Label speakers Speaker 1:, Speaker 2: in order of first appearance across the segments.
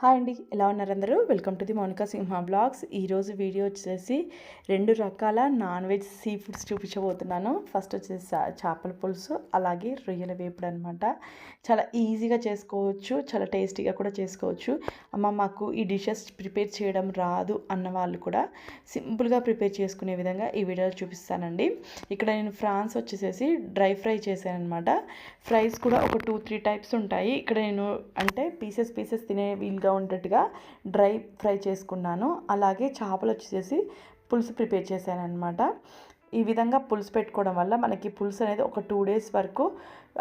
Speaker 1: Hi అండి ఎలా ఉన్నారు అందరూ? Welcome to the Mounika Simha blogs ఈరోజు వీడియో వచ్చేసి రెండు రకాల నాన్ వెజ్ సీ ఫుడ్స్ చూపించబోతున్నాను. ఫస్ట్ వచ్చేసి చేపల పులుసు అలాగే రొయ్యల వేపుడు అనమాట చాలా ఈజీగా చేసుకోవచ్చు చాలా టేస్టీగా కూడా చేసుకోవచ్చు. అమ్మ మాకు ఈ డిషెస్ ప్రిపేర్ చేయడం రాదు అన్న వాళ్ళు కూడా సింపుల్గా ప్రిపేర్ చేసుకునే విధంగా ఈ వీడియోలో చూపిస్తానండి. ఇక్కడ నేను ఫ్రాన్స్ వచ్చేసేసి డ్రై ఫ్రై చేశాను అనమాట ఫ్రైస్ కూడా ఒక టూ త్రీ టైప్స్ ఉంటాయి. ఇక్కడ నేను అంటే పీసెస్ పీసెస్ తినే వీలుగా ఉండేట్టుగా డ్రై ఫ్రై చేసుకున్నాను. అలాగే చేపలు వచ్చేసి పులుసు ప్రిపేర్ చేశాను అనమాట ఈ విధంగా పులుసు పెట్టుకోవడం వల్ల మనకి పులుసు అనేది ఒక టూ డేస్ వరకు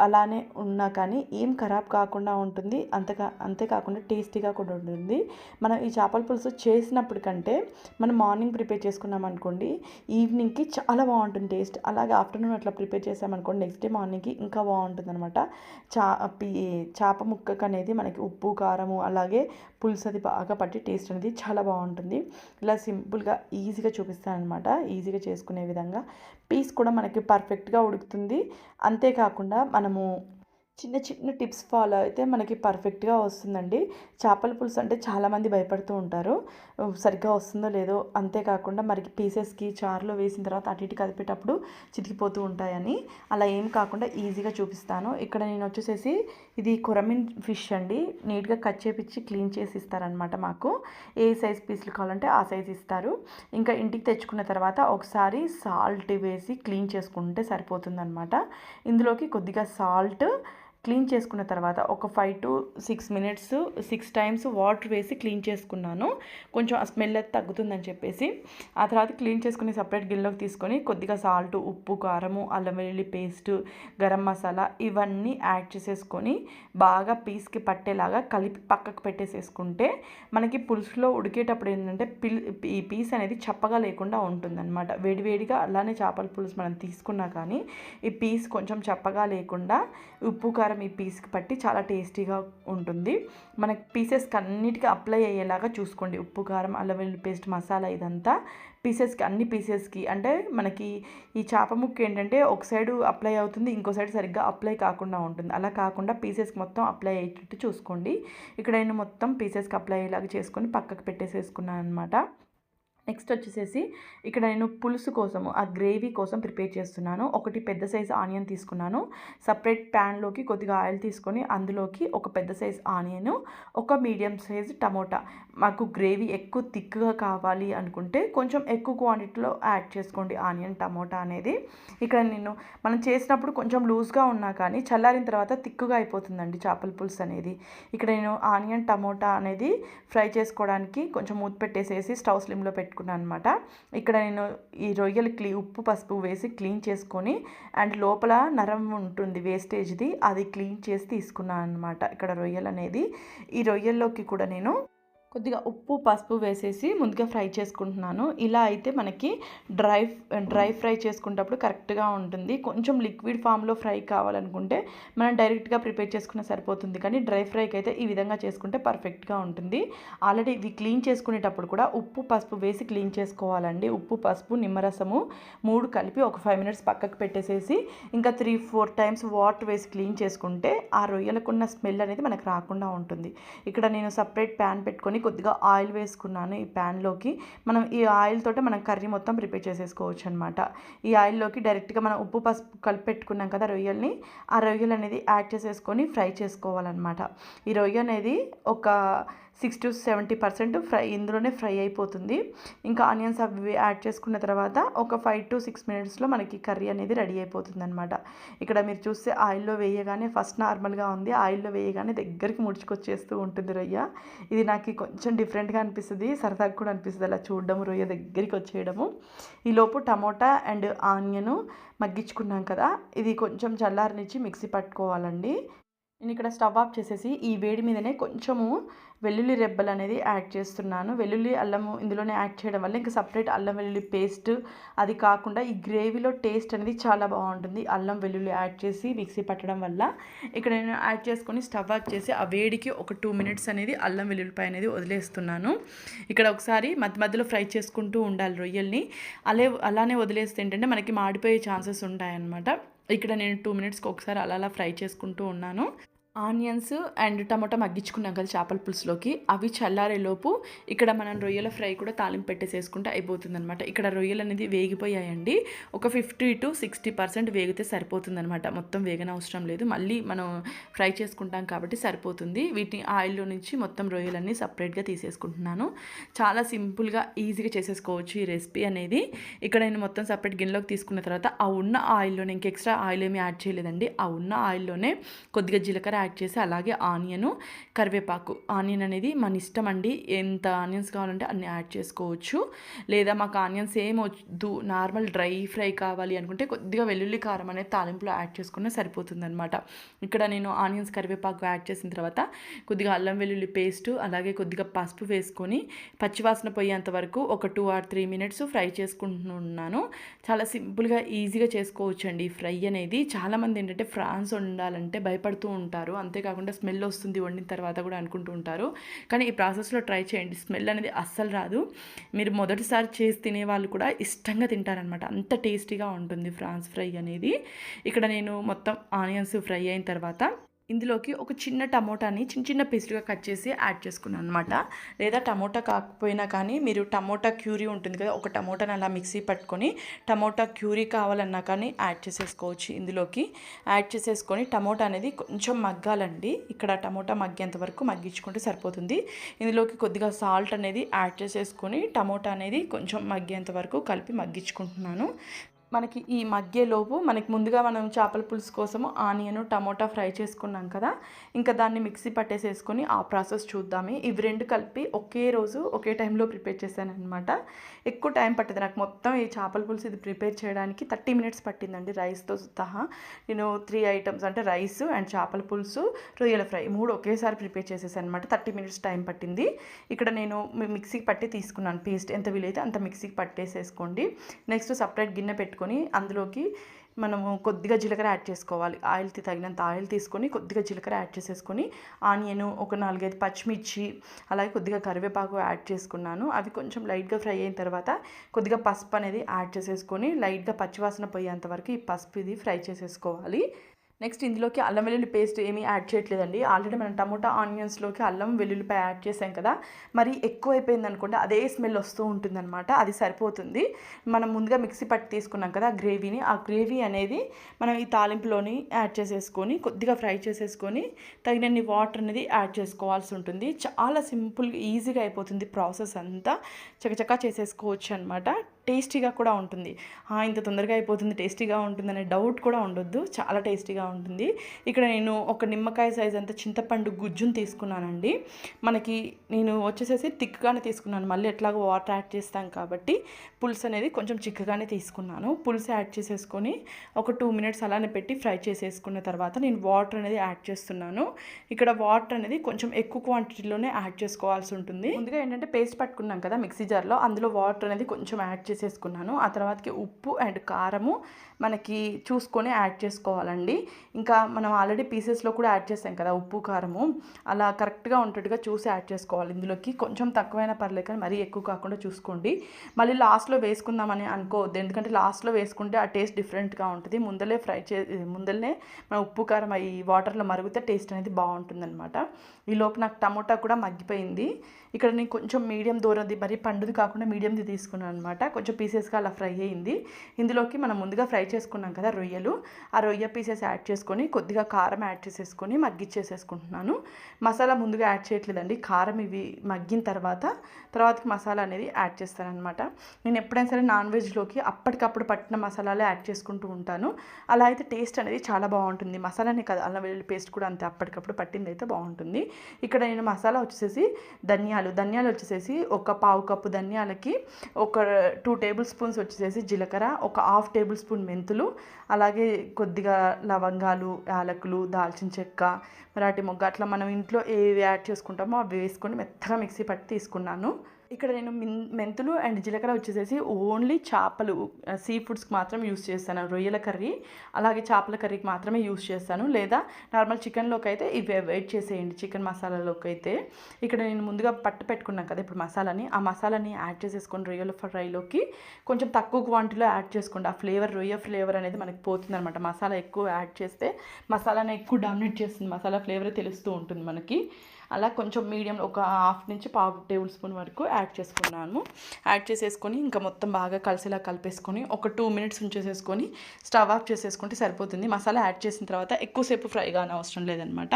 Speaker 1: అలానే ఉన్నా కానీ ఏం ఖరాబ్ కాకుండా ఉంటుంది. అంతగా అంతేకాకుండా టేస్టీగా కూడా ఉంటుంది. మనం ఈ చేపల పులుసు చేసినప్పుడు కంటే మనం మార్నింగ్ ప్రిపేర్ చేసుకున్నాం అనుకోండి ఈవినింగ్కి చాలా బాగుంటుంది టేస్ట్. అలాగే ఆఫ్టర్నూన్ అట్లా ప్రిపేర్ చేసామనుకోండి నెక్స్ట్ డే మార్నింగ్కి ఇంకా బాగుంటుంది అనమాట చా చేప ముక్కకు అనేది మనకి ఉప్పు కారము అలాగే పులుసు అది బాగా పట్టి టేస్ట్ అనేది చాలా బాగుంటుంది. ఇలా సింపుల్గా ఈజీగా చూపిస్తాను అనమాట ఈజీగా చేసుకునే విధంగా. పీస్ కూడా మనకి పర్ఫెక్ట్గా ఉడుకుతుంది. అంతేకాకుండా మనము చిన్న చిన్న టిప్స్ ఫాలో అయితే మనకి పర్ఫెక్ట్గా వస్తుందండి. చేపల పులుసు అంటే చాలామంది భయపడుతూ ఉంటారు. సరిగ్గా వస్తుందో లేదో అంతేకాకుండా మరి పీసెస్కి చారులో వేసిన తర్వాత అటు ఇటు కదిపేటప్పుడు చితికిపోతూ ఉంటాయని. అలా ఏం కాకుండా ఈజీగా చూపిస్తాను. ఇక్కడ నేను వచ్చేసేసి ఇది కొరమిన్ ఫిష్ అండి. నీట్గా కట్ చేపించి క్లీన్ చేసి ఇస్తారనమాట మాకు. ఏ సైజ్ పీసులు కావాలంటే ఆ సైజ్ ఇస్తారు. ఇంకా ఇంటికి తెచ్చుకున్న తర్వాత ఒకసారి సాల్ట్ వేసి క్లీన్ చేసుకుంటే సరిపోతుందనమాట ఇందులోకి కొద్దిగా సాల్ట్ క్లీన్ చేసుకున్న తర్వాత ఒక five to six minutes six times water వేసి క్లీన్ చేసుకున్నాను. కొంచెం ఆ స్మెల్ అయితే తగ్గుతుందని చెప్పేసి. ఆ తర్వాత క్లీన్ చేసుకుని సపరేట్ గిన్నెలోకి తీసుకొని కొద్దిగా సాల్ట్ ఉప్పు కారము అల్లం వెల్లుల్లి పేస్ట్ గరం మసాలా ఇవన్నీ యాడ్ చేసేసుకొని బాగా పీస్కి పట్టేలాగా కలిపి పక్కకు పెట్టేసేసుకుంటే మనకి పులుసులో ఉడికేటప్పుడు ఏంటంటే పిల్ ఈ పీస్ అనేది చప్పగా లేకుండా ఉంటుందన్నమాట. వేడివేడిగా అలానే చేపల పులుసు మనం తీసుకున్నా కానీ ఈ పీస్ కొంచెం చప్పగా లేకుండా ఉప్పు కారం ఈ పీస్కి పట్టి చాలా టేస్టీగా ఉంటుంది. మనకి పీసెస్కి అన్నిటికీ అప్లై అయ్యేలాగా చూసుకోండి. ఉప్పు కారం అల్లం వెల్లుల్లి పేస్ట్ మసాలా ఇదంతా పీసెస్కి అన్ని పీసెస్కి అంటే మనకి ఈ చేప ముక్క ఏంటంటే ఒక సైడ్ అప్లై అవుతుంది ఇంకో సైడ్ సరిగ్గా అప్లై కాకుండా ఉంటుంది. అలా కాకుండా పీసెస్కి మొత్తం అప్లై అయ్యేటట్టు చూసుకోండి. ఇక్కడ నేను మొత్తం పీసెస్కి అప్లై అయ్యేలాగా చేసుకొని పక్కకు పెట్టేసేసుకున్నాను అనమాట నెక్స్ట్ వచ్చేసేసి ఇక్కడ నేను పులుసు కోసము ఆ గ్రేవీ కోసం ప్రిపేర్ చేస్తున్నాను. ఒకటి పెద్ద సైజ్ ఆనియన్ తీసుకున్నాను. సపరేట్ ప్యాన్లోకి కొద్దిగా ఆయిల్ తీసుకొని అందులోకి ఒక పెద్ద సైజ్ ఆనియన్ ఒక మీడియం సైజ్ టమోటా. మాకు గ్రేవీ ఎక్కువ థిక్గా కావాలి అనుకుంటే కొంచెం ఎక్కువ క్వాంటిటీలో యాడ్ చేసుకోండి ఆనియన్ టమోటా అనేది. ఇక్కడ నేను మనం చేసినప్పుడు కొంచెం లూజ్గా ఉన్నా కానీ చల్లారిన తర్వాత థిక్గా అయిపోతుందండి చేపల పులుసు అనేది. ఇక్కడ నేను ఆనియన్ టమోటా అనేది ఫ్రై చేసుకోవడానికి కొంచెం మూత పెట్టేసేసి స్టవ్ స్లిమ్లో పెట్టుకున్నాను అనమాట ఇక్కడ నేను ఈ రొయ్యలు క్లీ ఉప్పు పసుపు వేసి క్లీన్ చేసుకొని అండ్ లోపల నరం ఉంటుంది వేస్టేజ్ది అది క్లీన్ చేసి తీసుకున్నాను అనమాట ఇక్కడ రొయ్యలు అనేది ఈ రొయ్యల్లోకి కూడా నేను కొద్దిగా ఉప్పు పసుపు వేసేసి ముందుగా ఫ్రై చేసుకుంటున్నాను. ఇలా అయితే మనకి డ్రై డ్రై ఫ్రై చేసుకునేటప్పుడు కరెక్ట్గా ఉంటుంది. కొంచెం లిక్విడ్ ఫామ్లో ఫ్రై కావాలనుకుంటే మనం డైరెక్ట్గా ప్రిపేర్ చేసుకున్న సరిపోతుంది. కానీ డ్రై ఫ్రైకి అయితే ఈ విధంగా చేసుకుంటే పర్ఫెక్ట్గా ఉంటుంది. ఆల్రెడీ ఇవి క్లీన్ చేసుకునేటప్పుడు కూడా ఉప్పు పసుపు వేసి క్లీన్ చేసుకోవాలండి. ఉప్పు పసుపు నిమ్మరసము మూడు కలిపి ఒక ఫైవ్ మినిట్స్ పక్కకు పెట్టేసేసి ఇంకా త్రీ ఫోర్ టైమ్స్ వాటర్ వేసి క్లీన్ చేసుకుంటే ఆ రొయ్యలకున్న స్మెల్ అనేది మనకు రాకుండా ఉంటుంది. ఇక్కడ నేను సపరేట్ ప్యాన్ పెట్టుకొని కొద్దిగా ఆయిల్ వేసుకున్నాను ఈ ప్యాన్లోకి. మనం ఈ ఆయిల్ తోటే మనం కర్రీ మొత్తం ప్రిపేర్ చేసేసుకోవచ్చు అనమాట ఈ ఆయిల్లోకి డైరెక్ట్గా మనం ఉప్పు పసుపు కలిపి పెట్టుకున్నాం కదా రొయ్యల్ని ఆ రొయ్యలు అనేది యాడ్ చేసేసుకొని ఫ్రై చేసుకోవాలన్నమాట. ఈ రొయ్య అనేది ఒక six to seventy percent fry ఇందులోనే ఫ్రై అయిపోతుంది. ఇంకా ఆనియన్స్ అవి యాడ్ చేసుకున్న తర్వాత ఒక ఫైవ్ టు సిక్స్ మినిట్స్లో మనకి కర్రీ అనేది రెడీ అయిపోతుంది అనమాట ఇక్కడ మీరు చూస్తే ఆయిల్లో వేయగానే ఫస్ట్ నార్మల్గా ఉంది. ఆయిల్లో వేయగానే దగ్గరికి ముడుచుకొచ్చేస్తూ ఉంటుంది రొయ్య. ఇది నాకు కొంచెం డిఫరెంట్గా అనిపిస్తుంది సరదాగా కూడా అనిపిస్తుంది అలా చూడడం రొయ్య దగ్గరికి వచ్చేయడము. ఈలోపు టమోటా అండ్ ఆనియన్ మగ్గించుకున్నాం కదా ఇది కొంచెం చల్లారనిచ్చి మిక్సీ పట్టుకోవాలండి. నేను ఇక్కడ స్టవ్ ఆఫ్ చేసేసి ఈ వేడి మీదనే కొంచెము వెల్లుల్లి రెబ్బలు అనేది యాడ్ చేస్తున్నాను. వెల్లుల్లి అల్లము ఇందులోనే యాడ్ చేయడం వల్ల ఇంకా సపరేట్ అల్లం వెల్లుల్లి పేస్ట్ అది కాకుండా ఈ గ్రేవీలో టేస్ట్ అనేది చాలా బాగుంటుంది. అల్లం వెల్లుల్లి యాడ్ చేసి మిక్సీ పట్టడం వల్ల ఇక్కడ నేను యాడ్ చేసుకొని స్టవ్ ఆఫ్ చేసి ఆ వేడికి ఒక టూ మినిట్స్ అనేది అల్లం వెల్లుల్లిపాయ అనేది వదిలేస్తున్నాను. ఇక్కడ ఒకసారి మధ్య మధ్యలో ఫ్రై చేసుకుంటూ ఉండాలి రొయ్యల్ని. అలే అలానే వదిలేస్తే ఏంటంటే మనకి మాడిపోయే ఛాన్సెస్ ఉంటాయన్నమాట. ఇక్కడ నేను టూ మినిట్స్కి ఒకసారి అలా అలా ఫ్రై చేసుకుంటూ ఉన్నాను. ఆనియన్స్ అండ్ టమాటా మగ్గించుకున్నాం కదా చేపల పులుసులోకి. అవి చల్లారేలోపు ఇక్కడ మనం రొయ్యల ఫ్రై కూడా తాలింపు పెట్టేసేసుకుంటే అయిపోతుంది అనమాట ఇక్కడ రొయ్యలు అనేది వేగిపోయాయండి. ఒక ఫిఫ్టీ టు సిక్స్టీ పర్సెంట్ వేగితే సరిపోతుంది అనమాట మొత్తం వేగన అవసరం లేదు. మళ్ళీ మనం ఫ్రై చేసుకుంటాం కాబట్టి సరిపోతుంది. వీటిని ఆయిల్లో నుంచి మొత్తం రొయ్యలన్నీ సపరేట్గా తీసేసుకుంటున్నాను. చాలా సింపుల్గా ఈజీగా చేసేసుకోవచ్చు ఈ రెసిపీ అనేది. ఇక్కడ నేను మొత్తం సపరేట్ గిన్నెలోకి తీసుకున్న తర్వాత ఆ ఉన్న ఆయిల్లోనే ఇంక ఎక్స్ట్రా ఆయిల్ ఏమీ యాడ్ చేయలేదండి. ఆ ఉన్న ఆయిల్లోనే కొద్దిగా జీలకర్ర యాడ్ చేసి అలాగే ఆనియను కరివేపాకు. ఆనియన్ అనేది మన ఇష్టం అండి. ఎంత ఆనియన్స్ కావాలంటే అన్ని యాడ్ చేసుకోవచ్చు. లేదా మాకు ఆనియన్స్ ఏం వద్దు నార్మల్ డ్రై ఫ్రై కావాలి అనుకుంటే కొద్దిగా వెల్లుల్లి కారం అనేది తాలింపులో యాడ్ చేసుకుంటే సరిపోతుంది అనమాట ఇక్కడ నేను ఆనియన్స్ కరివేపాకు యాడ్ చేసిన తర్వాత కొద్దిగా అల్లం వెల్లుల్లి పేస్ట్ అలాగే కొద్దిగా పసుపు వేసుకొని పచ్చివాసన పోయేంత వరకు ఒక two or three minutes fry చేసుకుంటున్నాను. చాలా సింపుల్గా ఈజీగా చేసుకోవచ్చు అండి ఫ్రై అనేది. చాలామంది ఏంటంటే ఫ్రాన్స్ వండాలంటే భయపడుతూ ఉంటారు. అంతేకాకుండా స్మెల్ వస్తుంది వండిన తర్వాత కూడా అనుకుంటూ ఉంటారు. కానీ ఈ ప్రాసెస్లో ట్రై చేయండి. స్మెల్ అనేది అస్సలు రాదు. మీరు మొదటిసారి చేసి తినే వాళ్ళు కూడా ఇష్టంగా తింటారనమాట అంత టేస్టీగా ఉంటుంది ఫ్రాన్స్ ఫ్రై అనేది. ఇక్కడ నేను మొత్తం ఆనియన్స్ ఫ్రై అయిన తర్వాత ఇందులోకి ఒక చిన్న టమోటాని చిన్న చిన్న పీసులుగా కట్ చేసి యాడ్ చేసుకున్నాను అనమాట లేదా టమోటా కాకపోయినా కానీ మీరు టమోటా క్యూరీ ఉంటుంది కదా ఒక టమోటాని అలా మిక్సీ పట్టుకొని టమోటా క్యూరీ కావాలన్నా కానీ యాడ్ చేసేసుకోవచ్చు ఇందులోకి. యాడ్ చేసేసుకొని టమోటా అనేది కొంచెం మగ్గాలండి. ఇక్కడ టమోటా మగ్గేంత వరకు మగ్గించుకుంటే సరిపోతుంది. ఇందులోకి కొద్దిగా సాల్ట్ అనేది యాడ్ చేసేసుకొని టమోటా అనేది కొంచెం మగ్గేంత వరకు కలిపి మగ్గించుకుంటున్నాను. మనకి ఈ మగ్గేలోపు మనకి ముందుగా మనం చేపల పులుసు కోసము ఆనియన్ టమోటా ఫ్రై చేసుకున్నాం కదా. ఇంకా దాన్ని మిక్సీ పట్టేసేసుకొని ఆ ప్రాసెస్ చూద్దాము. ఇవి రెండు కలిపి ఒకే రోజు ఒకే టైంలో ప్రిపేర్ చేశాను అనమాట ఎక్కువ టైం పట్టింది. నాకు మొత్తం ఈ చేపల పులుసు ఇది ప్రిపేర్ చేయడానికి థర్టీ మినిట్స్ పట్టిందండి రైస్తో సహా. నేను త్రీ ఐటమ్స్ అంటే రైస్ అండ్ చేపల పులుసు రొయ్యల ఫ్రై మూడు ఒకేసారి ప్రిపేర్ చేసేసాను అనమాట థర్టీ మినిట్స్ టైం పట్టింది. ఇక్కడ నేను మిక్సీకి పట్టి తీసుకున్నాను. పేస్ట్ ఎంత వీలైతే అంత మిక్సీకి పట్టేసేసుకోండి. నెక్స్ట్ సపరేట్ గిన్నె పెట్టుకొని అందులోకి మనము కొద్దిగా జీలకర్ర యాడ్ చేసుకోవాలి. ఆయిల్ తగినంత ఆయిల్ తీసుకొని కొద్దిగా జీలకర్ర యాడ్ చేసేసుకొని ఆనియన్ ఒక నాలుగైదు పచ్చిమిర్చి అలాగే కొద్దిగా కరివేపాకు యాడ్ చేసుకున్నాను. అవి కొంచెం లైట్గా ఫ్రై అయిన తర్వాత కొద్దిగా పసుపు అనేది యాడ్ చేసేసుకొని లైట్గా పచ్చివాసన పోయేంత వరకు ఈ పసుపు ఇది ఫ్రై చేసేసుకోవాలి. నెక్స్ట్ ఇందులోకి అల్లం వెల్లుల్లి పేస్ట్ ఏమీ యాడ్ చేయట్లేదండి. ఆల్రెడీ మనం టమోటా ఆనియన్స్లోకి అల్లం వెల్లుల్లిపాయ యాడ్ చేసాం కదా. మరి ఎక్కువ అయిపోయింది అనుకోండి అదే స్మెల్ వస్తూ ఉంటుందన్నమాట. అది సరిపోతుంది. మనం ముందుగా మిక్సీ పట్టి తీసుకున్నాం కదా ఆ గ్రేవీని. ఆ గ్రేవీ అనేది మనం ఈ తాలింపులోని యాడ్ చేసేసుకొని కొద్దిగా ఫ్రై చేసేసుకొని తగినన్ని వాటర్ అనేది యాడ్ చేసుకోవాల్సి ఉంటుంది. చాలా సింపుల్గా ఈజీగా అయిపోతుంది ప్రాసెస్ అంతా. చకచకా చేసేసుకోవచ్చు అనమాట టేస్టీగా కూడా ఉంటుంది. ఇంత తొందరగా అయిపోతుంది టేస్టీగా ఉంటుందనే డౌట్ కూడా ఉండొద్దు. చాలా టేస్టీగా ఉంటుంది. ఇక్కడ నేను ఒక నిమ్మకాయ సైజ్ అంత చింతపండు గుజ్జును తీసుకున్నానండి. మనకి నేను వచ్చేసేసి థిక్గానే తీసుకున్నాను. మళ్ళీ ఎట్లాగో వాటర్ యాడ్ చేస్తాం కాబట్టి పులుసు అనేది కొంచెం చిక్కగానే తీసుకున్నాను. పులుసు యాడ్ చేసేసుకొని ఒక టూ మినిట్స్ అలానే పెట్టి ఫ్రై చేసేసుకున్న తర్వాత నేను వాటర్ అనేది యాడ్ చేస్తున్నాను. ఇక్కడ వాటర్ అనేది కొంచెం ఎక్కువ క్వాంటిటీలోనే యాడ్ చేసుకోవాల్సి ఉంటుంది. ముందుగా ఏంటంటే పేస్ట్ పట్టుకున్నాం కదా మిక్సీ జార్లో అందులో వాటర్ అనేది కొంచెం యాడ్ చేసేసుకున్నాను. ఆ తర్వాతకి ఉప్పు అండ్ కారము మనకి చూసుకొని యాడ్ చేసుకోవాలండి. ఇంకా మనం ఆల్రెడీ పీసెస్లో కూడా యాడ్ చేసాం కదా ఉప్పు కారము. అలా కరెక్ట్గా ఉంటట్టుగా చూసి యాడ్ చేసుకోవాలి ఇందులోకి. కొంచెం తక్కువైనా పర్లేదు కానీ మరీ ఎక్కువ కాకుండా చూసుకోండి. మళ్ళీ లాస్ట్లో వేసుకుందామని అనుకోవద్దు. ఎందుకంటే లాస్ట్లో వేసుకుంటే ఆ టేస్ట్ డిఫరెంట్గా ఉంటుంది. ముందలే ఫ్రై చే ముందలనే మన ఉప్పు కారం ఈ వాటర్లో మరిగితే టేస్ట్ అనేది బాగుంటుందన్నమాట. ఈలోపు నాకు టమోటా కూడా మగ్గిపోయింది. ఇక్కడ నేను కొంచెం మీడియం దూరది మరీ పండుది కాకుండా మీడియంది తీసుకున్నాను అనమాట కొంచెం కొంచెం పీసెస్గా అలా ఫ్రై అయింది. ఇందులోకి మనం ముందుగా ఫ్రై చేసుకున్నాం కదా రొయ్యలు. ఆ రొయ్య పీసెస్ యాడ్ చేసుకొని కొద్దిగా కారం యాడ్ చేసేసుకొని మగ్గిచ్చేసేసుకుంటున్నాను మసాలా ముందుగా యాడ్ చేయట్లేదండి. కారం ఇవి మగ్గిన తర్వాత తర్వాతకి మసాలా అనేది యాడ్ చేస్తానమాట నేను ఎప్పుడైనా సరే నాన్ వెజ్లోకి అప్పటికప్పుడు పట్టిన మసాలాలే యాడ్ చేసుకుంటూ ఉంటాను. అలా అయితే టేస్ట్ అనేది చాలా బాగుంటుంది. మసాలానే కదా అల్లం వెల్లుల్లి పేస్ట్ కూడా అంతే. అప్పటికప్పుడు పట్టింది అయితే బాగుంటుంది. ఇక్కడ నేను మసాలా వచ్చేసేసి ధనియాలు ధనియాలు వచ్చేసేసి ఒక పావు కప్పు ధనియాలకి ఒక టూ టేబుల్ స్పూన్స్ వచ్చేసేసి జీలకర్ర ఒక హాఫ్ టేబుల్ స్పూన్ మెంతులు అలాగే కొద్దిగా లవంగాలు యాలకులు దాల్చిన చెక్క మరాఠీ మొగ్గ. అట్లా మనం ఇంట్లో ఏవి యాడ్ చేసుకుంటామో అవి వేసుకొని మెత్తగా మిక్సీ పట్టి తీసుకున్నాను. ఇక్కడ నేను మెంతులు అండ్ జీలకర్ర వచ్చేసేసి ఓన్లీ చేపలు సీ ఫుడ్స్కి మాత్రం యూస్ చేస్తాను. రొయ్యల కర్రీ అలాగే చేపల కర్రీకి మాత్రమే యూస్ చేస్తాను. లేదా నార్మల్ చికెన్లోకి అయితే ఇవి వెయిట్ చేసేయండి చికెన్ మసాలాలోకి అయితే. ఇక్కడ నేను ముందుగా పట్టు పెట్టుకున్నాను కదా ఇప్పుడు మసాలాని. ఆ మసాలాని యాడ్ చేసేసుకోండి రొయ్యల ఫ్రైలోకి కొంచెం తక్కువ క్వాంటిటీలో యాడ్ చేసుకోండి. ఆ ఫ్లేవర్ రొయ్య ఫ్లేవర్ అనేది మనకి పోతుంది అనమాట మసాలా ఎక్కువ యాడ్ చేస్తే మసాలాని ఎక్కువ డామినేట్ చేస్తుంది. మసాలా ఫ్లేవర్ తెలుస్తూ ఉంటుంది మనకి. అలా కొంచెం మీడియం ఒక హాఫ్ నుంచి పావు టేబుల్ స్పూన్ వరకు యాడ్ చేసుకున్నాను. యాడ్ చేసేసుకొని ఇంకా మొత్తం బాగా కలిసేలా కలిపేసుకొని ఒక టూ మినిట్స్ ఉంచేసేసుకొని స్టవ్ ఆఫ్ చేసేసుకుంటే సరిపోతుంది. మసాలా యాడ్ చేసిన తర్వాత ఎక్కువసేపు ఫ్రై కాని అవసరం లేదనమాట.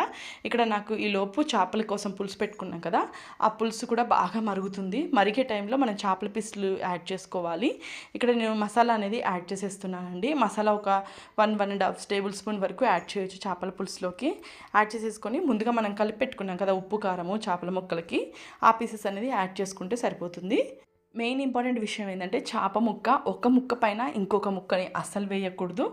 Speaker 1: ఇక్కడ నాకు ఈ లోపు చేపల కోసం పులుసు పెట్టుకున్నాం కదా ఆ పులుసు కూడా బాగా మరుగుతుంది. మరిగే టైంలో మనం చేపల పీసులు యాడ్ చేసుకోవాలి. ఇక్కడ నేను మసాలా అనేది యాడ్ చేసేస్తున్నానండి. మసాలా ఒక one one and half tablespoon వరకు యాడ్ చేయొచ్చు చేపల పులుసులోకి. యాడ్ చేసేసుకొని ముందుగా మనం కలిపి పెట్టుకున్నాం కదా ఉప్పు ఉప్పు కారము చేపల ముక్కలకి ఆ పీసెస్ అనేది యాడ్ చేసుకుంటే సరిపోతుంది. మెయిన్ ఇంపార్టెంట్ విషయం ఏంటంటే చేప ముక్క ఒక ముక్క పైన ఇంకొక ముక్కని అస్సలు వేయకూడదు.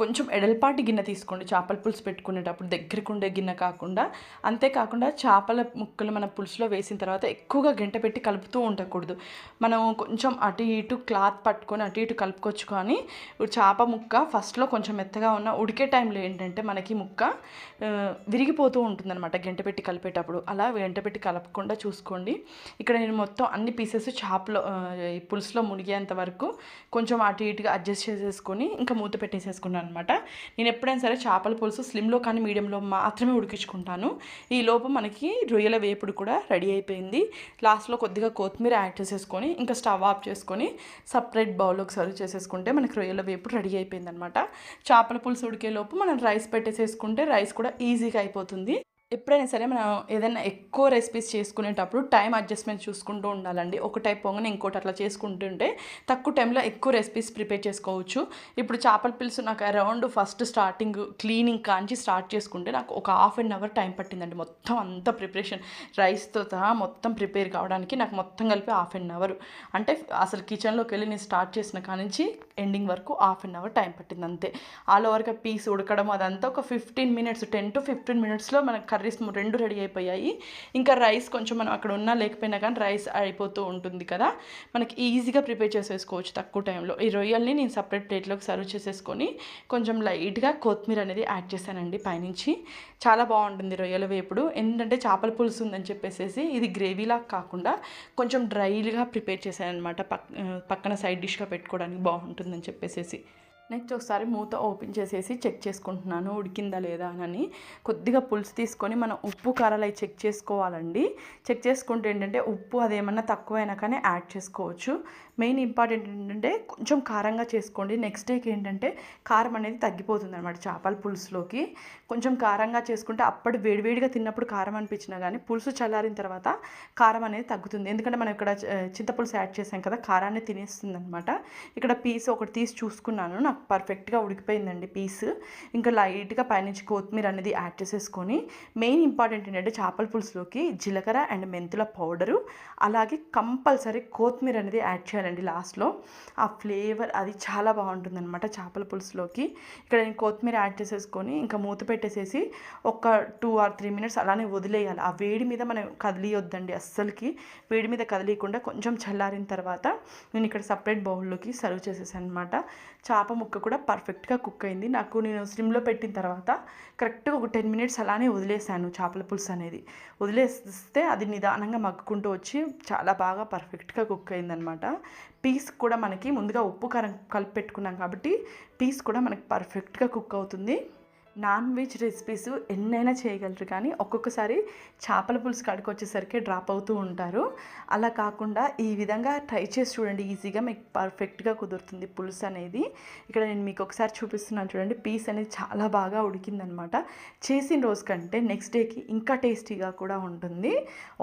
Speaker 1: కొంచెం ఎడల్పాటి గిన్నె తీసుకోండి. చేపల పులుసు పెట్టుకునేటప్పుడు దగ్గరకు ఉండే గిన్నె కాకుండా అంతేకాకుండా చేపల ముక్కలు మన పులుసులో వేసిన తర్వాత ఎక్కువగా గంట పెట్టి కలుపుతూ ఉండకూడదు. మనం కొంచెం అటు ఇటు క్లాత్ పట్టుకొని అటు ఇటు కలుపుకోవచ్చు కానీ చేప ముక్క ఫస్ట్లో కొంచెం మెత్తగా ఉన్న ఉడికే టైంలో ఏంటంటే మనకి ముక్క విరిగిపోతూ ఉంటుందన్నమాట గంట పెట్టి కలిపేటప్పుడు. అలా గంట పెట్టి కలపకుండా చూసుకోండి. ఇక్కడ నేను మొత్తం అన్ని పీసెస్ చేపలో ఆ, ఈ పులుసులో మునిగేంత వరకు కొంచెం అటు ఇటుగా అడ్జస్ట్ చేసేసుకొని ఇంకా మూత పెట్టేసేసుకున్నాను అనమాట నేను ఎప్పుడైనా సరే చేపల పులుసు స్లిమ్లో కానీ మీడియంలో మాత్రమే ఉడికించుకుంటాను. ఈ లోపు మనకి రొయ్యల వేపుడు కూడా రెడీ అయిపోయింది. లాస్ట్లో కొద్దిగా కొత్తిమీర యాడ్ చేసేసుకొని ఇంకా స్టవ్ ఆఫ్ చేసుకొని సపరేట్ బౌల్లోకి సర్వ్ చేసేసుకుంటే మనకి రొయ్యల వేపుడు రెడీ అయిపోయింది అనమాట చేపల పులుసు ఉడికే లోపు మనం రైస్ పెట్టేసేసుకుంటే రైస్ కూడా ఈజీగా అయిపోతుంది. ఎప్పుడైనా సరే మనం ఏదైనా ఎక్కువ రెసిపీస్ చేసుకునేటప్పుడు టైం అడ్జస్ట్మెంట్ చూసుకుంటూ ఉండాలండి. ఒక టైప్ పొంగని ఇంకోటి అట్లా చేసుకుంటుంటే తక్కువ టైంలో ఎక్కువ రెసిపీస్ ప్రిపేర్ చేసుకోవచ్చు. ఇప్పుడు చేపల పులుసు నాకు అరౌండ్ ఫస్ట్ స్టార్టింగ్ క్లీనింగ్ కాంచి స్టార్ట్ చేసుకుంటే నాకు ఒక హాఫ్ అన్ అవర్ టైం పట్టిందండి. మొత్తం అంతా ప్రిపరేషన్ రైస్తో సహా మొత్తం ప్రిపేర్ కావడానికి నాకు మొత్తం కలిపి హాఫ్ అన్ అవర్ అంటే అసలు కిచెన్లోకి వెళ్ళి నేను స్టార్ట్ చేసిన కానించి ఎండింగ్ వరకు హాఫ్ అన్ అవర్ టైం పట్టింది అంతే. ఆల్ ఓవర్గా పీస్ ఉడకడం అదంతా ఒక fifteen minutes ten to fifteen మినిట్స్లో మనకు కర్రీస్ రెండు రెడీ అయిపోయాయి. ఇంకా రైస్ కొంచెం మనం అక్కడ ఉన్నా లేకపోయినా కానీ రైస్ అయిపోతూ ఉంటుంది కదా. మనకి ఈజీగా ప్రిపేర్ చేసేసుకోవచ్చు తక్కువ టైంలో. ఈ రొయ్యల్ని నేను సపరేట్ ప్లేట్లోకి సర్వ్ చేసేసుకొని కొంచెం లైట్గా కొత్తిమీర అనేది యాడ్ చేశానండి పైనుంచి. చాలా బాగుంటుంది రొయ్యల వేపుడు. ఏంటంటే చేపల పులుసు ఉందని చెప్పేసి ఇది గ్రేవీలా కాకుండా కొంచెం డ్రైగా ప్రిపేర్ చేశాను అనమాట పక్ పక్కన సైడ్ డిష్గా పెట్టుకోవడానికి బాగుంటుందని చెప్పేసి నెక్స్ట్ ఒకసారి మూత ఓపెన్ చేసేసి చెక్ చేసుకుంటున్నాను ఉడికిందా లేదా అని. కొద్దిగా పులుసు తీసుకొని మనం ఉప్పు కారాలు అవి చెక్ చేసుకోవాలండి. చెక్ చేసుకుంటే ఏంటంటే ఉప్పు అదేమన్నా తక్కువైనా కానీ యాడ్ చేసుకోవచ్చు. మెయిన్ ఇంపార్టెంట్ ఏంటంటే కొంచెం కారంగా చేసుకోండి. నెక్స్ట్ డేకి ఏంటంటే కారం అనేది తగ్గిపోతుంది అనమాట చేపల పులుసులోకి. కొంచెం కారంగా చేసుకుంటే అప్పటి వేడివేడిగా తిన్నప్పుడు కారం అనిపించినా కానీ పులుసు చల్లారిన తర్వాత కారం అనేది తగ్గుతుంది. ఎందుకంటే మనం ఇక్కడ చింతపులుసు యాడ్ చేసాం కదా కారాన్ని తినేస్తుంది అనమాట ఇక్కడ పీస్ ఒకటి తీసి చూసుకున్నాను. నాకు పర్ఫెక్ట్గా ఉడికిపోయిందండి పీస్. ఇంకా లైట్గా పైనుంచి కొత్తిమీర అనేది యాడ్ చేసేసుకొని మెయిన్ ఇంపార్టెంట్ ఏంటంటే చేపల పులుసులోకి జీలకర్ర అండ్ మెంతుల పౌడరు అలాగే కంపల్సరీ కొత్తిమీర అనేది యాడ్ చేయాలండి లాస్ట్లో. ఆ ఫ్లేవర్ అది చాలా బాగుంటుందన్నమాట చేపల పులుసులోకి. ఇక్కడ నేను కొత్తిమీర యాడ్ చేసేసుకొని ఇంకా మూత పెట్టేసేసి ఒక టూ ఆర్ త్రీ మినిట్స్ అలానే వదిలేయాలి. ఆ వేడి మీద మనం కదిలియొద్దండి అస్సలకి. వేడి మీద కదిలియకుండా కొంచెం చల్లారిన తర్వాత నేను ఇక్కడ సపరేట్ బౌల్లోకి సర్వ్ చేసేసాను అనమాట చేప ముక్క కూడా పర్ఫెక్ట్గా కుక్ అయింది. నాకు నేను స్లిమ్లో పెట్టిన తర్వాత కరెక్ట్గా ఒక టెన్ మినిట్స్ అలానే వదిలేసాను చేపల పులుసు అనేది. వదిలేస్తే అది నిదానంగా మగ్గుకుంటూ వచ్చి చాలా బాగా పర్ఫెక్ట్గా కుక్ అయిందనమాట పీస్ కూడా మనకి ముందుగా ఉప్పు కారం కలిపి పెట్టుకున్నాం కాబట్టి పీస్ కూడా మనకి పర్ఫెక్ట్గా కుక్ అవుతుంది. నాన్ వెజ్ రెసిపీస్ ఎన్నైనా చేయగలరు కానీ ఒక్కొక్కసారి చేపల పులుసు కాడికి వచ్చేసరికి డ్రాప్ అవుతూ ఉంటారు. అలా కాకుండా ఈ విధంగా ట్రై చేసి చూడండి. ఈజీగా మీకు పర్ఫెక్ట్గా కుదురుతుంది పులుసు అనేది. ఇక్కడ నేను మీకు ఒకసారి చూపిస్తున్నాను చూడండి. పీస్ అనేది చాలా బాగా ఉడికిందనమాట. చేసిన రోజు కంటే నెక్స్ట్ డేకి ఇంకా టేస్టీగా కూడా ఉంటుంది.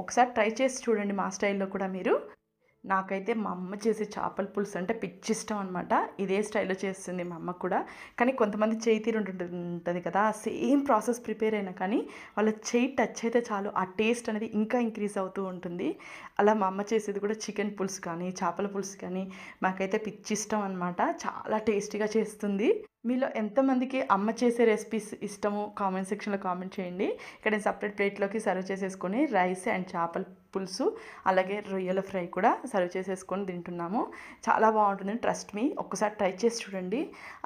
Speaker 1: ఒకసారి ట్రై చేసి చూడండి మా స్టైల్లో కూడా మీరు. నాకైతే మా అమ్మ చేసే చేపల పులుసు అంటే పిచ్చి ఇష్టం అనమాట ఇదే స్టైల్లో చేస్తుంది మా అమ్మ కూడా. కానీ కొంతమంది చేయి తీరు ఉంటుంది కదా సేమ్ ప్రాసెస్ ప్రిపేర్ అయినా కానీ వాళ్ళ చేయి టచ్ అయితే చాలు ఆ టేస్ట్ అనేది ఇంకా ఇంక్రీజ్ అవుతూ ఉంటుంది. అలా మా అమ్మ చేసేది కూడా చికెన్ పులుసు కానీ చేపల పులుసు కానీ మాకైతే పిచ్చి ఇష్టం అనమాట చాలా టేస్టీగా చేస్తుంది. మీలో ఎంతమందికి అమ్మ చేసే రెసిపీస్ ఇష్టము కామెంట్ సెక్షన్లో కామెంట్ చేయండి. ఇక్కడ నేను సపరేట్ ప్లేట్లోకి సర్వ్ చేసేసుకొని రైస్ అండ్ చేపల పులుసు అలాగే రొయ్యల ఫ్రై కూడా సర్వ్ చేసేసుకొని తింటున్నాము. చాలా బాగుంటుంది ట్రస్ట్ మీ ఒక్కసారి ట్రై చేసి చూడండి.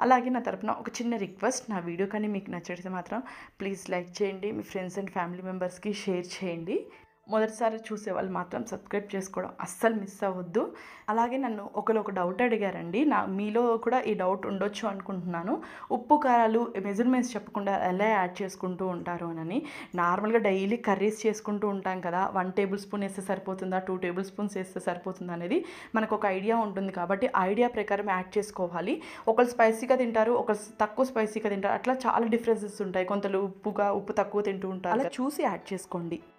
Speaker 1: అలాగే నా తరపున ఒక చిన్న రిక్వెస్ట్ నా వీడియో కానీ మీకు నచ్చితే మాత్రం ప్లీజ్ లైక్ చేయండి. మీ ఫ్రెండ్స్ అండ్ ఫ్యామిలీ మెంబర్స్కి షేర్ చేయండి. మొదటిసారి చూసే వాళ్ళు మాత్రం సబ్స్క్రైబ్ చేసుకోవడం అస్సలు మిస్ అవ్వద్దు. అలాగే నన్ను ఒకరు ఒక డౌట్ అడిగారండి. నా మీలో కూడా ఈ డౌట్ ఉండొచ్చు అనుకుంటున్నాను. ఉప్పు కారాలు మెజర్మెంట్స్ చెప్పకుండా ఎలా యాడ్ చేసుకుంటూ ఉంటారు అని. నార్మల్గా డైలీ కర్రీస్ చేసుకుంటూ ఉంటాం కదా. వన్ టేబుల్ స్పూన్ వేస్తే సరిపోతుందా? టూ టేబుల్ స్పూన్స్ వేస్తే సరిపోతుందా అనేది మనకు ఒక ఐడియా ఉంటుంది కాబట్టి ఐడియా ప్రకారం యాడ్ చేసుకోవాలి. ఒకరు స్పైసీగా తింటారు ఒకరు తక్కువ స్పైసీగా తింటారు. అట్లా చాలా డిఫరెన్సెస్ ఉంటాయి. కొంతలు ఉప్పుగా ఉప్పు తక్కువ తింటూ ఉంటారు అలా చూసి యాడ్ చేసుకోండి.